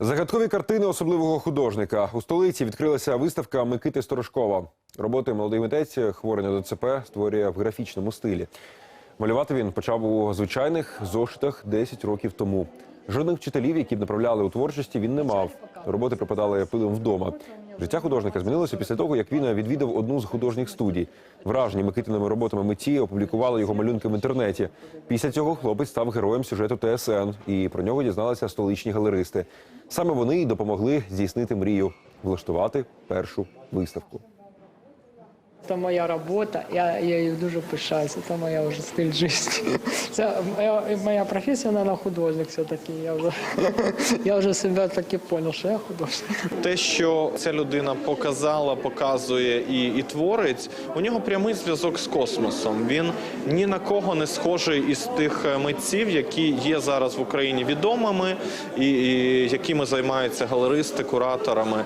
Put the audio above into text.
Загадкові картини особливого художника. У столиці відкрилася виставка Микити Сторожкова. Роботи молодий митець, хворий на ДЦП, створює в графічному стилі. Малювати він почав у звичайних зошитах 10 років тому. Жодних вчителів, які б направляли у творчості, він не мав. Роботи припадали пилом вдома. Життя художника змінилося після того, як він відвідав одну з художніх студій. Вражені Микитиними роботами митці опублікували його малюнки в інтернеті. Після цього хлопець став героєм сюжету ТСН, і про нього дізналися столичні галеристи. Саме вони й допомогли здійснити мрію влаштувати першу виставку. Це моя робота, я, її дуже пишаюся, це моя вже стиль життя. Це моя, моя професія, вона художник все-таки. Я вже, я вже себе таки зрозумів, що я художник. Те, що ця людина показала, показує і, і творить, у нього прямий зв'язок з космосом. Він ні на кого не схожий із тих е, митців, які є зараз в Україні відомими, і, і якими займаються галеристи, кураторами.